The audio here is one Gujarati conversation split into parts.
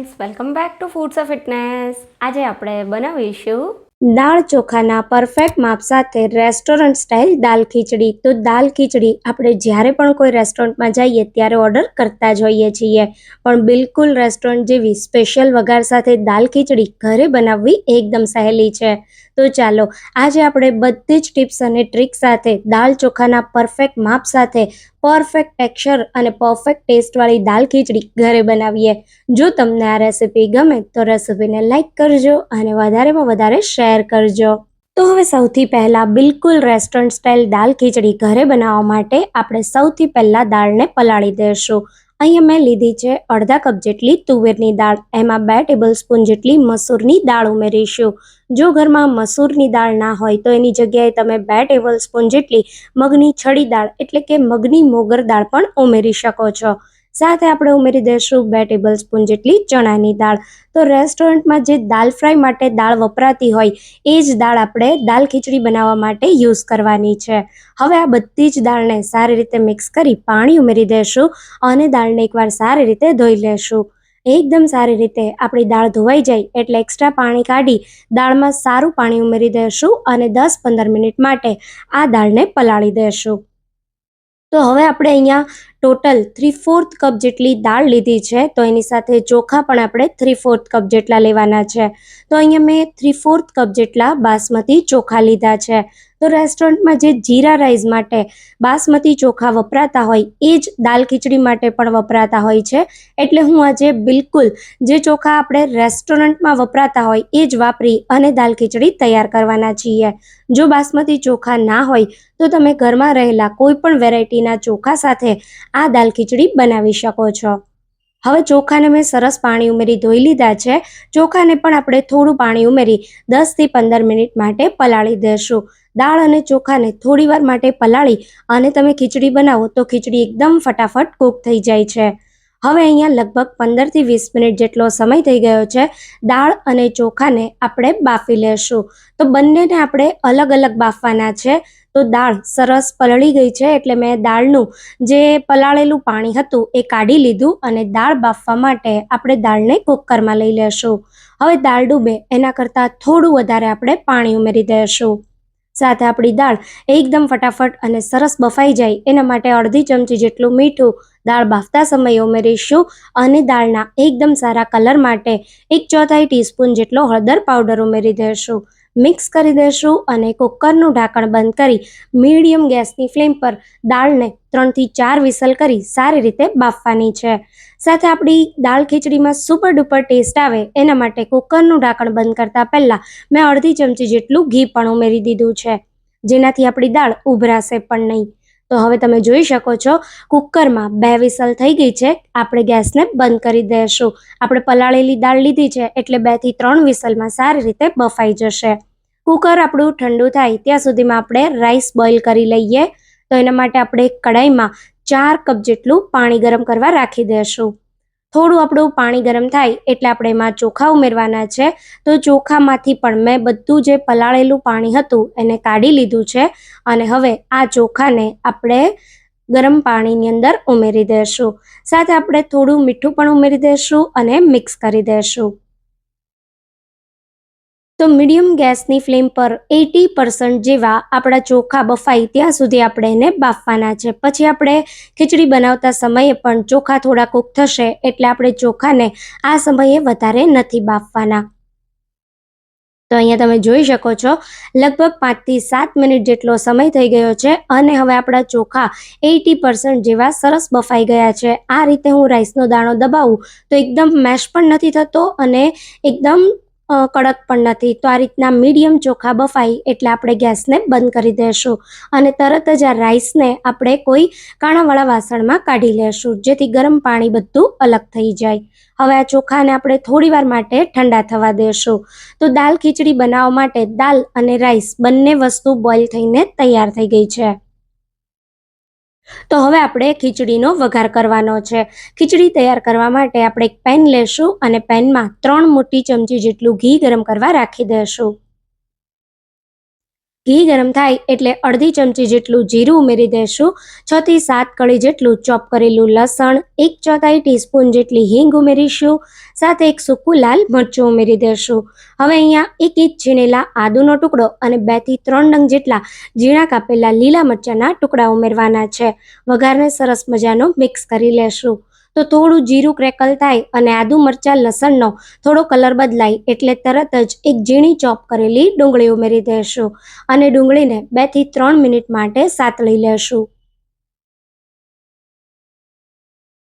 Friends welcome back to foods of fitness આજે આપણે બનાવીશું દાળ ચોખાના પરફેક્ટ માપ સાથે રેસ્ટોરન્ટ સ્ટાઇલ દાલ ખીચડી. તો દાલ ખીચડી આપણે જ્યારે પણ કોઈ રેસ્ટોરન્ટમાં જઈએ ત્યારે ઓર્ડર કરતા જ હોઈએ છીએ. પણ બિલકુલ રેસ્ટોરન્ટ જેવી સ્પેશિયલ વઘાર સાથે દાલ ખીચડી ઘરે બનાવવી એકદમ સહેલી છે. તો ચાલો, આજે આપણે બધી જ ટિપ્સ અને ટ્રિક સાથે દાળ ચોખાના પરફેક્ટ માપ સાથે પરફેક્ટ ટેક્સચર અને પરફેક્ટ ટેસ્ટવાળી દાલ ખીચડી ઘરે બનાવીએ. જો તમને આ રેસીપી ગમે તો રેસીપીને લાઇક કરજો અને વધારેમાં વધારે શેર કરજો. તો હવે સૌથી પહેલાં બિલકુલ રેસ્ટોરન્ટ સ્ટાઇલ દાલ ખીચડી ઘરે બનાવવા માટે આપણે સૌથી પહેલાં દાળને પલાળી દઈશું. અહીંયા મેં લીધી છે અડધા કપ જેટલી તુવેરની દાળ, એમાં બે ટેબલ સ્પૂન જેટલી મસૂરની દાળ ઉમેરીશું. જો ઘરમાં મસૂરની દાળ ના હોય તો એની જગ્યાએ તમે બે ટેબલ સ્પૂન જેટલી મગની છડી દાળ એટલે કે મગની મોગર દાળ પણ ઉમેરી શકો છો. સાથે આપણે ઉમેરી દઈશું બે ટેબલ સ્પૂન જેટલી ચણાની દાળ. તો રેસ્ટોરન્ટમાં જે દાલ ફ્રાય માટે દાળ વપરાતી હોય, એ જ દાળ આપણે દાલ ખીચડી બનાવવા માટે યુઝ કરવાની છે. હવે આ બધી જ દાળને સારી રીતે મિક્સ કરી પાણી ઉમેરી દઈશું અને દાળને એકવાર સારી રીતે ધોઈ લેશું. એકદમ સારી રીતે આપણી દાળ ધોવાઈ જાય એટલે એક્સ્ટ્રા પાણી કાઢી દાળમાં સારું પાણી ઉમેરી દઈશું અને દસ પંદર મિનિટ માટે આ દાળને પલાળી દઈશું. તો હવે આપણે અહીંયા ટોટલ થ્રી ફોર્થ કપ જેટલી દાળ લીધી છે, તો એની સાથે ચોખા પણ આપણે થ્રી ફોર્થ કપ જેટલા લેવાના છે. તો અહીંયા મેં થ્રી ફોર્થ કપ જેટલા બાસમતી ચોખા લીધા છે. તો રેસ્ટોરન્ટમાં જે જીરા રાઈસ માટે બાસમતી ચોખા વપરાતા હોય, એ જ દાલ ખીચડી માટે પણ વપરાતા હોય છે. એટલે હું આજે બિલકુલ જે ચોખા આપણે રેસ્ટોરન્ટમાં વપરાતા હોય, એ જ વાપરી અને દાલ ખીચડી તૈયાર કરવાના છીએ. જો બાસમતી ચોખા ના હોય, તો તમે ઘરમાં રહેલા કોઈ પણ વેરાયટીના ચોખા સાથે આ દાલ ખીચડી બનાવી શકો છો. હવે ચોખાને મેં સરસ પાણી ઉમેરી ધોઈ લીધા છે. ચોખાને પણ આપણે થોડું પાણી ઉમેરી દસથી પંદર મિનિટ માટે પલાળી દઈશું દાળ અને ચોખાને થોડી વાર માટે પલાળી અને તમે ખીચડી બનાવો તો ખીચડી એકદમ ફટાફટ કૂક થઈ જાય છે. હવે અહીંયા લગભગ પંદરથી વીસ મિનિટ જેટલો સમય થઈ ગયો છે. દાળ અને ચોખાને આપણે બાફી લેશું. તો બંનેને આપણે અલગ અલગ બાફવાના છે. તો દાળ સરસ પલળી ગઈ છે એટલે મેં દાળનું જે પલાળેલું પાણી હતું એ કાઢી લીધું અને દાળ બાફવા માટે આપણે દાળને કુકરમાં લઈ લેશું. હવે દાળ ડૂબે એના કરતાં થોડું વધારે આપણે પાણી ઉમેરી દઈશું સાથે આપણી દાળ એકદમ ફટાફટ અને સરસ બફાઈ જાય. એના માટે અડધી ચમચી જેટલું મીઠું દાળ બાફતા સમયે ઉમેરીશું અને દાળના એકદમ સારા કલર માટે એક ચોથાઈ ટીસ્પૂન જેટલો હળદર પાવડર ઉમેરી દઈશું મિક્સ કરી દઈશું અને કુકરનું ઢાંકણ બંધ કરી મીડિયમ ગેસની ફ્લેમ પર દાળને ત્રણથી ચાર વિસલ કરી સારી રીતે બાફવાની છે. સાથે આપણી દાળ ખીચડીમાં સુપર ડુપર ટેસ્ટ આવે, એના માટે કુકરનું ઢાંકણ બંધ કરતાં પહેલાં મેં અડધી ચમચી જેટલું ઘી પણ ઉમેરી દીધું છે. જેનાથી આપણી દાળ ઉભરાશે પણ નહીં. તો હવે તમે જોઈ શકો છો કુકરમાં બે વિસલ થઈ ગઈ છે. આપણે ગેસને બંધ કરી દઈશું આપણે પલાળેલી દાળ લીધી છે, એટલે બેથી ત્રણ વિસલમાં સારી રીતે બફાઈ જશે. કુકર આપણું ઠંડુ થાય, ત્યાં સુધીમાં આપણે રાઈસ બોઇલ કરી લઈએ. તો એના માટે આપણે કડાઈમાં ચાર કપ જેટલું પાણી ગરમ કરવા રાખી દઈશું થોડું આપણું પાણી ગરમ થાય એટલે આપણે એમાં ચોખા ઉમેરવાના છે. તો ચોખામાંથી પણ મેં બધું જે પલાળેલું પાણી હતું એને કાઢી લીધું છે અને હવે આ ચોખાને આપણે ગરમ પાણીની અંદર ઉમેરી દઈશું સાથે આપણે થોડું મીઠું પણ ઉમેરી દઈશું અને મિક્સ કરી દઈશું તો મીડિયમ ગેસની ફ્લેમ પર એટી પર્સન્ટ જેવા આપણા ચોખા બફાય ત્યાં સુધી આપણે એને બાફવાના છે. પછી આપણે ખીચડી બનાવતા સમયે પણ ચોખા થોડા કૂક થશે એટલે આપણે ચોખાને આ સમયે વધારે નથી બાફવાના. તો અહીંયા તમે જોઈ શકો છો, લગભગ પાંચથી સાત મિનિટ જેટલો સમય થઈ ગયો છે અને હવે આપણા ચોખા એટી પર્સન્ટ જેવા સરસ બફાઈ ગયા છે. આ રીતે હું રાઈસનો દાણો દબાવું તો એકદમ મેશ પણ નથી થતો અને એકદમ કડક પણ નથી. તો આ રીતના મીડિયમ ચોખા બફાય એટલે આપણે ગેસને બંધ કરી દઈશું અને તરત જ આ રાઈસને આપણે કોઈ કાણાવાળા વાસણમાં કાઢી લેશું, જેથી ગરમ પાણી બધું અલગ થઈ જાય. હવે આ ચોખાને આપણે થોડી વાર માટે ઠંડા થવા દેશું. તો દાલ ખીચડી બનાવવા માટે દાલ અને રાઈસ બંને વસ્તુ બોઇલ થઈને તૈયાર થઈ ગઈ છે. તો હવે આપણે ખીચડીનો વઘાર કરવાનો છે. ખીચડી તૈયાર કરવા માટે આપણે એક પેન લેશું અને પેનમાં ત્રણ મોટી ચમચી જેટલું ઘી ગરમ કરવા રાખી દઈશું ઘી ગરમ થાય એટલે અડધી ચમચી જેટલું જીરું ઉમેરી દઈશું છ થી સાત કળી જેટલું ચોપ કરેલું લસણ, એક ચોથાઈ ટીસ્પૂન જેટલી હિંગ ઉમેરીશું. સાથે એક સૂકું લાલ મરચું ઉમેરી દેશું. હવે અહીંયા એક ઇંચ છીણેલા આદુનો ટુકડો અને બેથી ત્રણ ડંગ જેટલા ઝીણા કાપેલા લીલા મરચાંના ટુકડા ઉમેરવાના છે. વઘારને સરસ મજાનો મિક્સ કરી લેશું. તો થોડું જીરું ક્રેકલ થાય અને આદુ મરચાં, લસણનો થોડો કલર બદલાય એટલે તરત જ એક ઝીણી ચોપ કરેલી ડુંગળી ઉમેરી દેશું અને ડુંગળીને બેથી ત્રણ મિનિટ માટે સાતળી લેશું.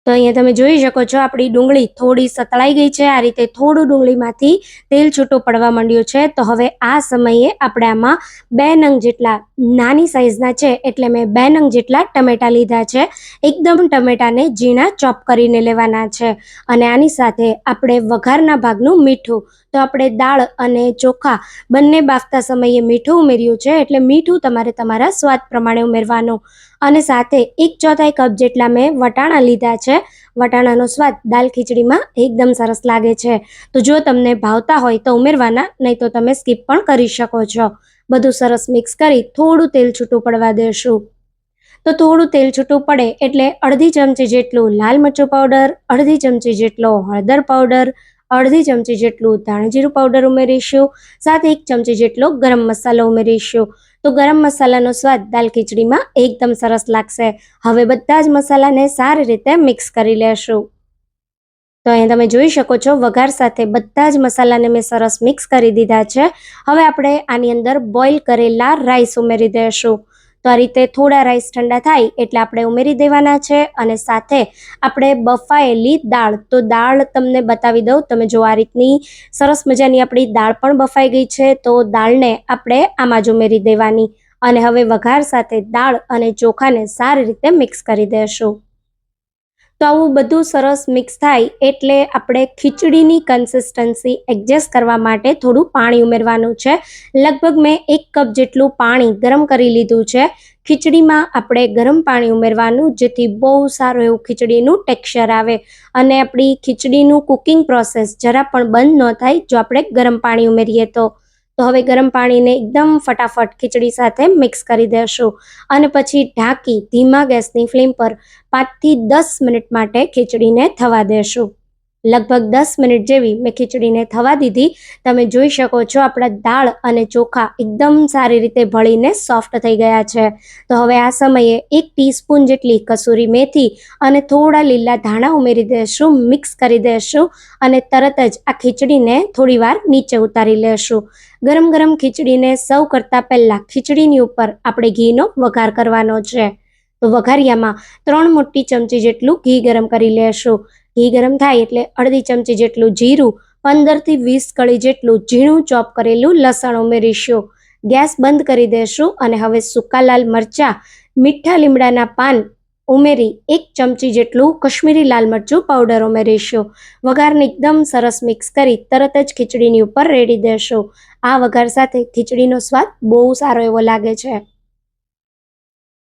તો અહીંયા તમે જોઈ શકો છો, આપણી ડુંગળી થોડી સતળાઈ ગઈ છે. આ રીતે થોડું ડુંગળીમાંથી તેલ છૂટું પડવા માંડ્યું છે. તો હવે આ સમયે આપણે આમાં બે નંગ જેટલા નાની સાઇઝના છે, એટલે મેં બે નંગ જેટલા ટમેટા લીધા છે. એકદમ ટમેટાને ઝીણા ચોપ કરીને લેવાના છે. અને આની સાથે આપણે વઘારના ભાગનું મીઠું, તો આપણે દાળ અને ચોખા બંને બાફતા સમયે મીઠું ઉમેર્યું છે, એટલે મીઠું તમારે તમારા સ્વાદ પ્રમાણે ઉમેરવાનું. અને સાથે એક ચોથાઈ કપ જેટલા મેં વટાણા લીધા છે. વટાણાનો સ્વાદ દાલ ખીચડીમાં એકદમ સરસ લાગે છે. તો જો તમને ભાવતા હોય તો ઉમેરવાના, નહીં તો તમે સ્કીપ પણ કરી શકો છો. બધું સરસ મિક્સ કરી થોડું તેલ છૂટું પડવા દેશું. તો થોડું તેલ છૂટું પડે એટલે અડધી ચમચી જેટલું લાલ મરચું પાવડર, અડધી ચમચી જેટલો હળદર પાવડર, અડધી ચમચી જેટલું ધાણાજીરું પાવડર ઉમેરીશું, સાથે એક ચમચી જેટલો ગરમ મસાલો ઉમેરીશું. તો ગરમ મસાલાનો સ્વાદ દાલ ખીચડીમાં એકદમ સરસ લાગશે. હવે બધા જ મસાલાને સારી રીતે મિક્સ કરી લેશું. તો અહીંયા તમે જોઈ શકો છો, વઘાર સાથે બધા જ મસાલાને મેં સરસ મિક્સ કરી દીધા છે. હવે આપણે આની અંદર બોઇલ કરેલા રાઈસ ઉમેરી દઈશું તો આ રીતે થોડા રાઈસ ઠંડા થાય એટલે આપણે ઉમેરી દેવાના છે અને સાથે આપણે બફાયેલી દાળ. તો દાળ તમને બતાવી દઉં. તમે જો આ રીતની સરસ મજાની આપણી દાળ પણ બફાઈ ગઈ છે, તો દાળને આપણે આમાં જ ઉમેરી દેવાની. અને હવે વઘાર સાથે દાળ અને ચોખાને સારી રીતે મિક્સ કરી દેશું. તો આવું બધું સરસ મિક્સ થાય એટલે આપણે ખીચડીની કન્સિસ્ટન્સી એડજસ્ટ કરવા માટે થોડું પાણી ઉમેરવાનું છે. લગભગ મેં એક કપ જેટલું પાણી ગરમ કરી લીધું છે. ખીચડીમાં આપણે ગરમ પાણી ઉમેરવાનું જેથી બહુ સારું એવું ખીચડીનું ટેક્સચર આવે અને આપણી ખીચડીનું કુકિંગ પ્રોસેસ જરા પણ બંધ ન થાય જો આપણે ગરમ પાણી ઉમેરીએ તો. તો હવે ગરમ પાણીને એકદમ ફટાફટ ખીચડી સાથે મિક્સ કરી દેશું. અને પછી ઢાંકી ધીમા ગેસની ફ્લેમ પર પાંચથી દસ મિનિટ માટે ખીચડીને થવા દેશું. લગભગ દસ મિનિટ જેવી મેં ખીચડીને થવા દીધી. તમે જોઈ શકો છો આપણા દાળ અને ચોખા એકદમ સારી રીતે ભળીને સોફ્ટ થઈ ગયા છે. તો હવે આ સમયે એક ટીસ્પૂન જેટલી કસૂરી મેથી અને થોડા લીલા ધાણા ઉમેરી દેશું મિક્સ કરી દેશું અને તરત જ આ ખીચડીને થોડીવાર નીચે ઉતારી લેશું. ગરમ ગરમ ખીચડીને સર્વ કરતાં પહેલાં ખીચડીની ઉપર આપણે ઘીનો વઘાર કરવાનો છે. તો વઘારિયામાં ત્રણ મોટી ચમચી જેટલું ઘી ગરમ કરી લેશું. ઘી ગરમ થાય એટલે અડધી ચમચી જેટલું જીરું પંદરથી વીસ કળી જેટલું ઝીણું ચોપ કરેલું લસણ ઉમેરીશું. ગેસ બંધ કરી દેશું અને હવે સૂકા લાલ મરચાં, મીઠા લીમડાના પાન ઉમેરી એક ચમચી જેટલું કશ્મીરી લાલ મરચું પાવડર ઉમેરીશું. વઘારને એકદમ સરસ મિક્સ કરી તરત જ ખીચડીની ઉપર રેડી દેશું. આ વઘાર સાથે ખીચડીનો સ્વાદ બહુ સારો એવો લાગે છે.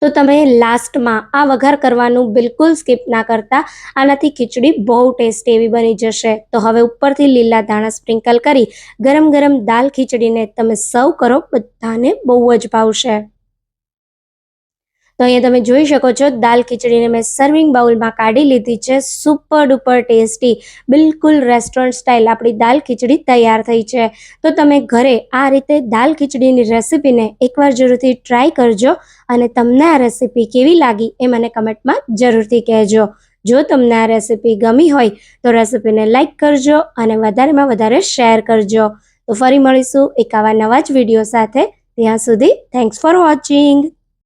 તો તમે લાસ્ટમાં આ વઘાર કરવાનું બિલકુલ સ્કીપ ના કરતા. આનાથી ખીચડી બહુ ટેસ્ટી એવી બની જશે. તો હવે ઉપરથી લીલા ધાણા સ્પ્રિંકલ કરી ગરમ ગરમ દાલ ખીચડીને તમે સર્વ કરો, બધાને બહુ જ ભાવશે. તો અહીંયા તમે જોઈ શકો છો, દાલ ખીચડીને મેં સર્વિંગ બાઉલમાં કાઢી લીધી છે. સુપર ડુપર ટેસ્ટી બિલકુલ રેસ્ટોરન્ટ સ્ટાઇલ આપણી દાલ ખીચડી તૈયાર થઈ છે. તો તમે ઘરે આ રીતે દાલ ખીચડીની રેસીપીને એકવાર જરૂરથી ટ્રાય કરજો અને તમને આ રેસીપી કેવી લાગી એ મને કમેન્ટમાં જરૂરથી કહેજો. જો તમને આ રેસીપી ગમી હોય તો રેસીપીને લાઇક કરજો અને વધારેમાં વધારે શેર કરજો. તો ફરી મળીશું એક આવા નવા જ વીડિયો સાથે. ત્યાં સુધી થેન્ક્સ ફોર વોચિંગ